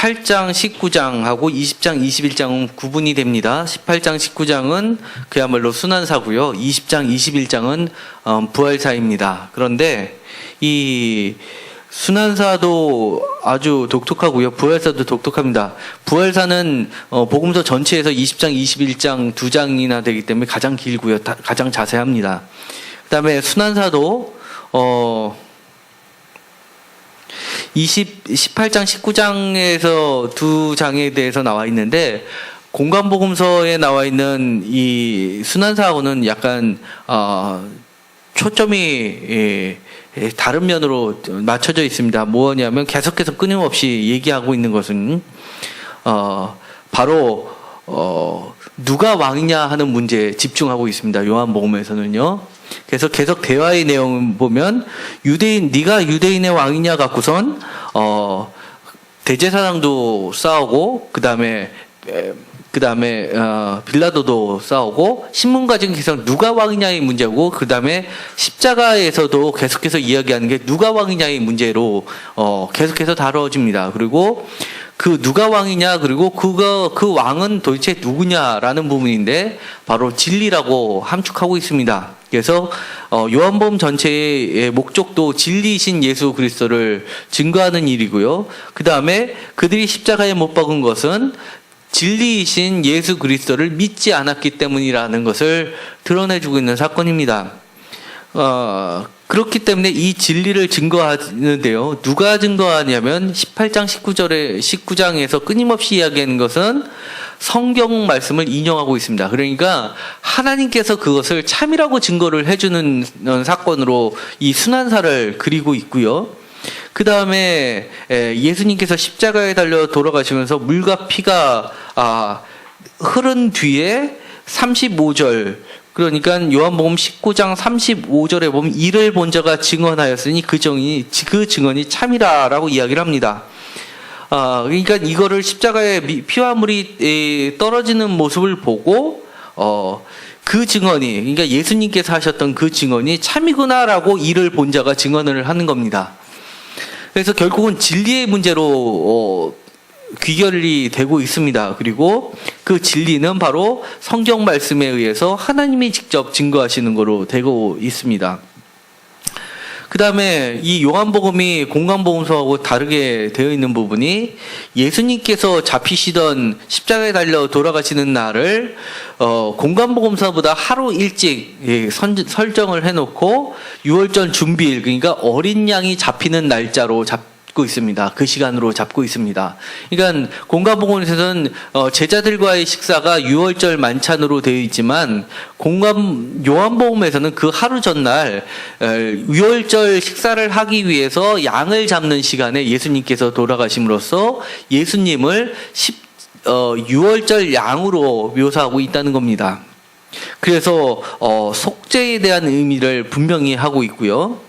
18장, 19장하고 20장, 21장은 구분이 됩니다. 18장, 19장은 그야말로 순환사고요. 20장, 21장은 어, 부활사입니다. 그런데 이 순환사도 아주 독특하고요. 부활사도 독특합니다. 부활사는 어, 복음서 전체에서 20장, 21장 두 장이나 되기 때문에 가장 길고요. 다- 가장 자세합니다. 그다음에 순환사도 어 20, 18장, 19장에서 두 장에 대해서 나와 있는데 공간복음서에 나와 있는 이 순환사하고는 약간 어, 초점이 예, 예, 다른 면으로 맞춰져 있습니다. 뭐냐면 계속해서 끊임없이 얘기하고 있는 것은 어, 바로 어, 누가 왕이냐 하는 문제에 집중하고 있습니다. 요한복음에서는요. 그래서 계속 대화의 내용을 보면 유대인 네가 유대인의 왕이냐 갖고선 어, 대제사장도 싸우고 그다음에 에, 그다음에 어, 빌라도도 싸우고 신문가진 계속 누가 왕이냐의 문제고 그다음에 십자가에서도 계속해서 이야기하는 게 누가 왕이냐의 문제로 어, 계속해서 다뤄집니다. 그리고 그 누가 왕이냐 그리고 그거 그 왕은 도대체 누구냐라는 부분인데 바로 진리라고 함축하고 있습니다. 그래서 어, 요한복음 전체의 목적도 진리이신 예수 그리스도를 증거하는 일이고요. 그 다음에 그들이 십자가에 못 박은 것은 진리이신 예수 그리스도를 믿지 않았기 때문이라는 것을 드러내주고 있는 사건입니다. 어, 그렇기 때문에 이 진리를 증거하는데요. 누가 증거하냐면 18장 19절에 19장에서 끊임없이 이야기하는 것은 성경 말씀을 인용하고 있습니다. 그러니까 하나님께서 그것을 참이라고 증거를 해주는 사건으로 이 순환사를 그리고 있고요. 그 다음에 예수님께서 십자가에 달려 돌아가시면서 물과 피가 아, 흐른 뒤에 35절 그러니까 요한복음 19장 35절에 보면 이를 본 자가 증언하였으니 그 증언이 그 증언이 참이라라고 이야기를 합니다. 아, 그러니까 이거를 십자가에 미- 피와 물이 에, 떨어지는 모습을 보고 어, 그 증언이 그러니까 예수님께서 하셨던 그 증언이 참이구나라고 이를 본 자가 증언을 하는 겁니다. 그래서 결국은 진리의 문제로 어, 귀결이 되고 있습니다. 그리고 그 진리는 바로 성경 말씀에 의해서 하나님이 직접 증거하시는 거로 되고 있습니다. 그 다음에 이 요한복음이 공간복음서하고 다르게 되어 있는 부분이 예수님께서 잡히시던 십자가에 달려 돌아가시는 날을 어, 공간복음서보다 하루 일찍 예, 선, 설정을 해놓고 6월절 준비일 그러니까 어린 양이 잡히는 날짜로 잡 고 있습니다. 그 시간으로 잡고 있습니다. 그러니까 공간복음에서는 어, 제자들과의 식사가 6월절 만찬으로 되어 있지만 공간 요한복음에서는 그 하루 전날 에, 6월절 식사를 하기 위해서 양을 잡는 시간에 예수님께서 돌아가심으로써 예수님을 10, 어, 6월절 양으로 묘사하고 있다는 겁니다. 그래서 어, 속죄에 대한 의미를 분명히 하고 있고요.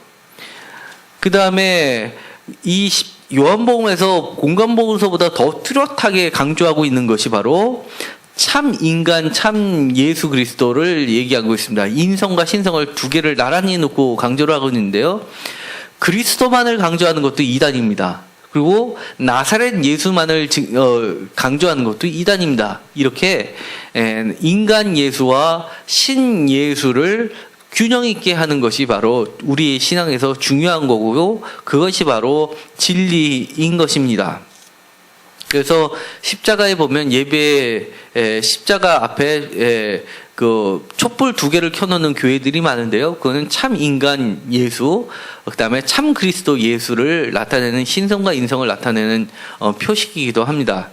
그 다음에 이 시- 요한복음에서 공간복음서보다 더 뚜렷하게 강조하고 있는 것이 바로 참 인간, 참 예수 그리스도를 얘기하고 있습니다. 인성과 신성을 두 개를 나란히 놓고 강조를 하고 있는데요. 그리스도만을 강조하는 것도 이단입니다. 그리고 나사렛 예수만을 지- 어, 강조하는 것도 이단입니다. 이렇게 에, 인간 예수와 신 예수를 균형 있게 하는 것이 바로 우리의 신앙에서 중요한 거고요. 그것이 바로 진리인 것입니다. 그래서 십자가에 보면 예배 에, 십자가 앞에 에, 그 촛불 두 개를 켜놓는 교회들이 많은데요. 그거는 참 인간 예수, 그다음에 참 그리스도 예수를 나타내는 신성과 인성을 나타내는 어, 표식이기도 합니다.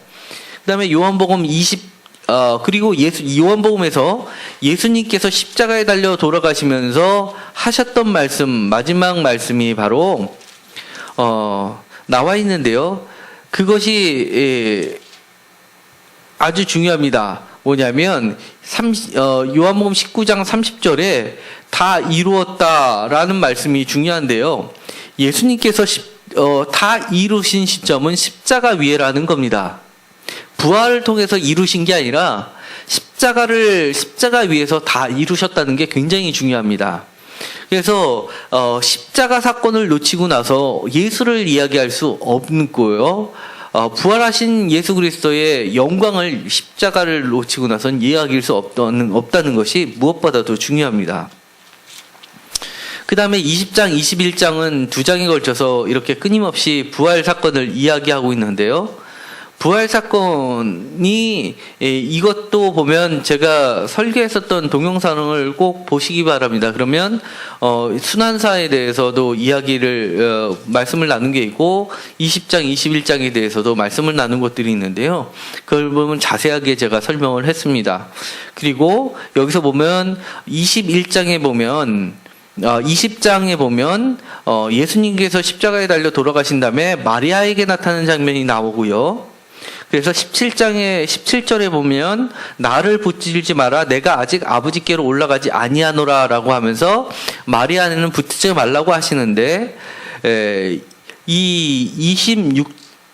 그다음에 요한복음 20 어, 그리고 예수, 요한복음에서 예수님께서 십자가에 달려 돌아가시면서 하셨던 말씀, 마지막 말씀이 바로, 어, 나와 있는데요. 그것이, 예, 아주 중요합니다. 뭐냐면, 30, 어, 요한복음 19장 30절에 다 이루었다라는 말씀이 중요한데요. 예수님께서 십, 어, 다 이루신 시점은 십자가 위에라는 겁니다. 부활을 통해서 이루신 게 아니라 십자가를 십자가 위에서 다 이루셨다는 게 굉장히 중요합니다. 그래서 어, 십자가 사건을 놓치고 나서 예수를 이야기할 수 없고요. 어, 부활하신 예수 그리스도의 영광을 십자가를 놓치고 나선 이해하길 수 없다는, 없다는 것이 무엇보다도 중요합니다. 그 다음에 20장, 21장은 두 장에 걸쳐서 이렇게 끊임없이 부활 사건을 이야기하고 있는데요. 부활 사건이 예, 이것도 보면 제가 설계했었던 동영상을 꼭 보시기 바랍니다. 그러면 어, 순환사에 대해서도 이야기를 어, 말씀을 나눈 게 있고 20장, 21장에 대해서도 말씀을 나눈 것들이 있는데요. 그걸 보면 자세하게 제가 설명을 했습니다. 그리고 여기서 보면 21장에 보면 어, 20장에 보면 어, 예수님께서 십자가에 달려 돌아가신 다음에 마리아에게 나타나는 장면이 나오고요. 그래서 17장에 17절에 보면 나를 붙들지 마라 내가 아직 아버지께로 올라가지 아니하노라라고 하면서 마리아는 붙지 말라고 하시는데 에, 이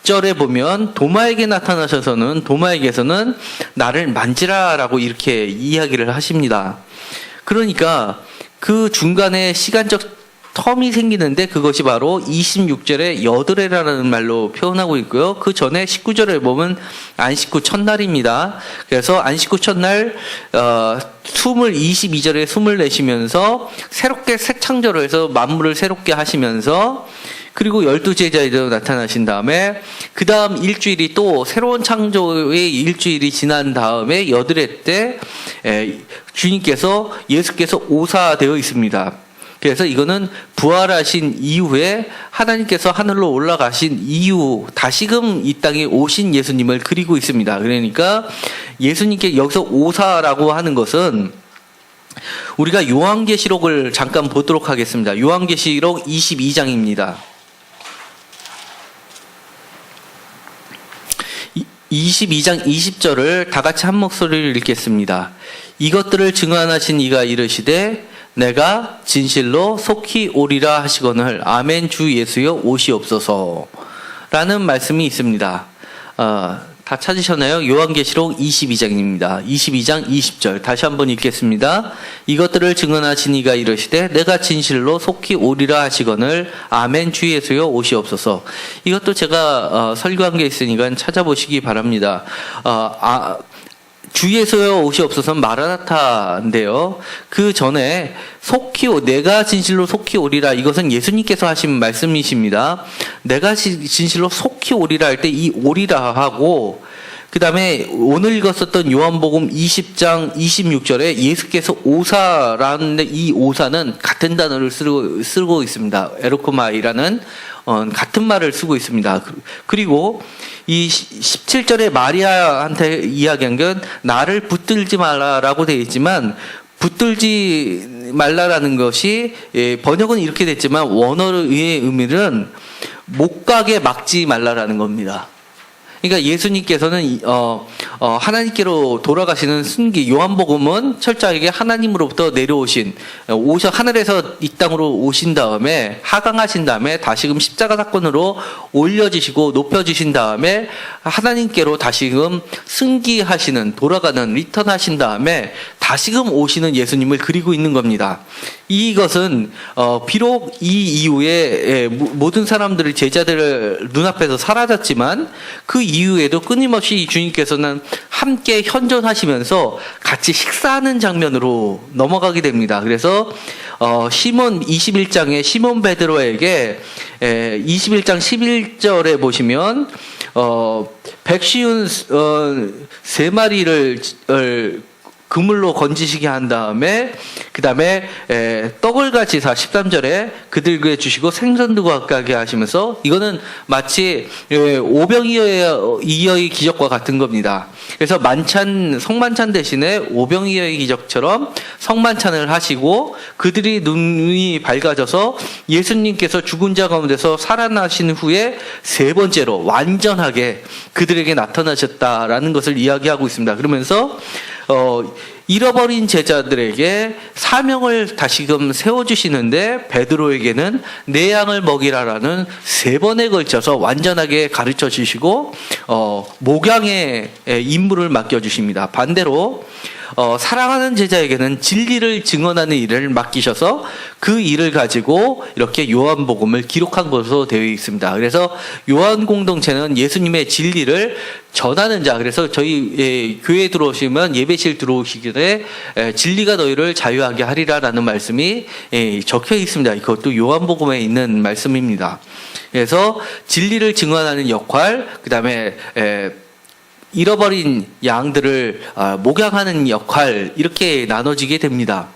26절에 보면 도마에게 나타나셔서는 도마에게서는 나를 만지라라고 이렇게 이야기를 하십니다. 그러니까 그 중간에 시간적 텀이 생기는데 그것이 바로 26절에 여드레라는 말로 표현하고 있고요. 그 전에 19절에 보면 안식구 첫날입니다. 그래서 안식구 첫날 어, 숨을 22절에 숨을 내쉬면서 새롭게 새 창조를 해서 만물을 새롭게 하시면서 그리고 열두 제자에도 나타나신 다음에 그 다음 일주일이 또 새로운 창조의 일주일이 지난 다음에 여드레 때 에, 주님께서 예수께서 오사되어 있습니다. 그래서 이거는 부활하신 이후에 하나님께서 하늘로 올라가신 이후 다시금 이 땅에 오신 예수님을 그리고 있습니다. 그러니까 예수님께 여기서 오사라고 하는 것은 우리가 요한계시록을 잠깐 보도록 하겠습니다. 요한계시록 22장입니다. 22장 20절을 다 같이 한 목소리를 읽겠습니다. 이것들을 증언하신 이가 이르시되 내가 진실로 속히 오리라 하시거늘 아멘 주 예수여 오시옵소서 라는 말씀이 있습니다. 어, 다 찾으셨나요? 요한계시록 22장입니다. 22장 20절 다시 한번 읽겠습니다. 이것들을 증언하신 이가 이르시되 내가 진실로 속히 오리라 하시거늘 아멘 주 예수여 오시옵소서. 이것도 제가 어, 설교한 게 있으니까 찾아보시기 바랍니다. 어, 아, 주에서여 옷이 없어서 마라나타인데요. 그 전에 속히 오, 내가 진실로 속히 오리라 이것은 예수님께서 하신 말씀이십니다. 내가 지- 진실로 속히 오리라 할 때 이 오리라 하고 그 다음에 오늘 읽었었던 요한복음 20장 26절에 예수께서 오사라는 이 오사는 같은 단어를 쓰고, 쓰고 있습니다. 에로코마이라는 어, 같은 말을 쓰고 있습니다. 그- 그리고 이 17절에 마리아한테 이야기한 건 나를 붙들지 말라라고 되어 있지만 붙들지 말라라는 것이 예, 번역은 이렇게 됐지만 원어의 의미는 못 가게 막지 말라라는 겁니다. 그러니까 예수님께서는 이- 어, 어, 하나님께로 돌아가시는 순기 요한복음은 철저하게 하나님으로부터 내려오신 어, 오셔 하늘에서 이 땅으로 오신 다음에 하강하신 다음에 다시금 십자가 사건으로 올려지시고 높여지신 다음에 하나님께로 다시금 승기하시는 돌아가는 리턴하신 다음에 다시금 오시는 예수님을 그리고 있는 겁니다. 이것은 어, 비록 이 이후에 예, 모- 모든 사람들이 제자들 눈앞에서 사라졌지만 그 이후에도 끊임없이 이 주님께서는 함께 현존하시면서 같이 식사하는 장면으로 넘어가게 됩니다. 그래서 어, 시몬 21장에 시몬 베드로에게 에, 21장 11절에 보시면 어, 백시운 어, 세 마리를 을 그물로 건지시게 한 다음에 그 다음에 떡을 같이 사 13절에 그들에게 주시고 생선도 가게 하시면서 이거는 마치 예, 오병이어의 기적과 같은 겁니다. 그래서 만찬 성만찬 대신에 오병이어의 기적처럼 성만찬을 하시고 그들이 눈이 밝아져서 예수님께서 죽은 자 가운데서 살아나신 후에 세 번째로 완전하게 그들에게 나타나셨다라는 것을 이야기하고 있습니다. 그러면서 어, 잃어버린 제자들에게 사명을 다시금 세워주시는데 베드로에게는 내 양을 먹이라라는 세 번에 걸쳐서 완전하게 가르쳐 주시고 어, 목양의 에, 임무를 맡겨 주십니다. 반대로 어, 사랑하는 제자에게는 진리를 증언하는 일을 맡기셔서 그 일을 가지고 이렇게 요한복음을 기록한 것으로 되어 있습니다. 그래서 요한 공동체는 예수님의 진리를 전하는 자. 그래서 저희 예, 교회에 들어오시면 예배실 들어오시기 전에 예, 진리가 너희를 자유하게 하리라라는 말씀이 예, 적혀 있습니다. 이것도 요한복음에 있는 말씀입니다. 그래서 진리를 증언하는 역할, 그 다음에 잃어버린 양들을 아, 목양하는 역할 이렇게 나눠지게 됩니다.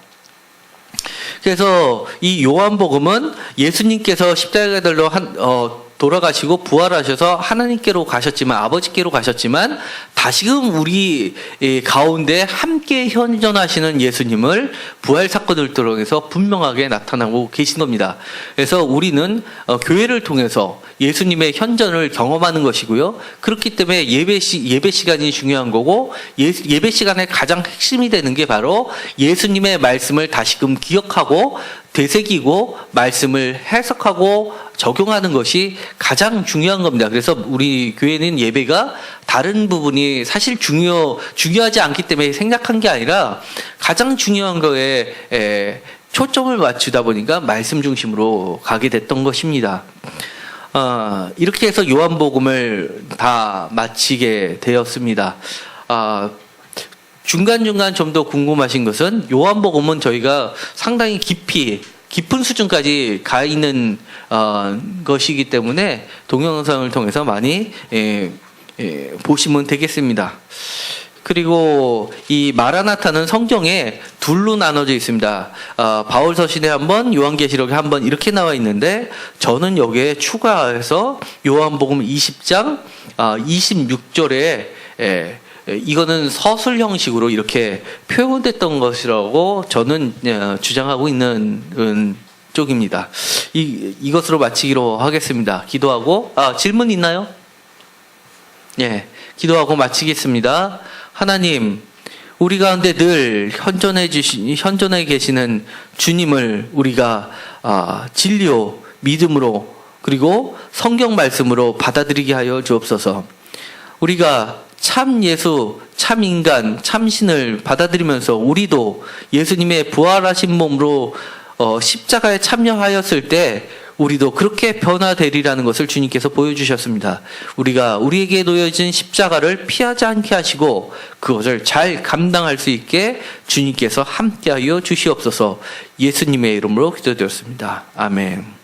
그래서 이 요한복음은 예수님께서 십자가들로 한, 어, 돌아가시고 부활하셔서 하나님께로 가셨지만 아버지께로 가셨지만 다시금 우리 이 가운데 함께 현존하시는 예수님을 부활 사건을 통해서 분명하게 나타나고 계신 겁니다. 그래서 우리는 어, 교회를 통해서 예수님의 현존을 경험하는 것이고요. 그렇기 때문에 예배 시 예배 시간이 중요한 거고 예, 예배 시간의 가장 핵심이 되는 게 바로 예수님의 말씀을 다시금 기억하고 되새기고 말씀을 해석하고 적용하는 것이 가장 중요한 겁니다. 그래서 우리 교회는 예배가 다른 부분이 사실 중요 중요하지 않기 때문에 생략한 게 아니라 가장 중요한 거에 에, 초점을 맞추다 보니까 말씀 중심으로 가게 됐던 것입니다. 어, 이렇게 해서 요한복음을 다 마치게 되었습니다. 어, 중간중간 좀 더 궁금하신 것은 요한복음은 저희가 상당히 깊이 깊은 수준까지 가 있는 어, 것이기 때문에 동영상을 통해서 많이 예, 예, 보시면 되겠습니다. 그리고 이 마라나타는 성경에 둘로 나눠져 있습니다. 어, 바울 서신에 한번, 요한계시록에 한번 이렇게 나와 있는데 저는 여기에 추가해서 요한복음 20장 어, 26절에 예, 이거는 서술 형식으로 이렇게 표현됐던 것이라고 저는 어, 주장하고 있는 음, 쪽입니다. 이, 이것으로 마치기로 하겠습니다. 기도하고, 아, 질문 있나요? 예, 기도하고 마치겠습니다. 하나님, 우리 가운데 늘 현존해 주신, 현존해 계시는 주님을 우리가 아, 진리요, 믿음으로, 그리고 성경 말씀으로 받아들이게 하여 주옵소서. 우리가 참 예수, 참 인간, 참 신을 받아들이면서 우리도 예수님의 부활하신 몸으로 어, 십자가에 참여하였을 때 우리도 그렇게 변화되리라는 것을 주님께서 보여주셨습니다. 우리가 우리에게 놓여진 십자가를 피하지 않게 하시고 그것을 잘 감당할 수 있게 주님께서 함께하여 주시옵소서 예수님의 이름으로 기도드렸습니다. 아멘.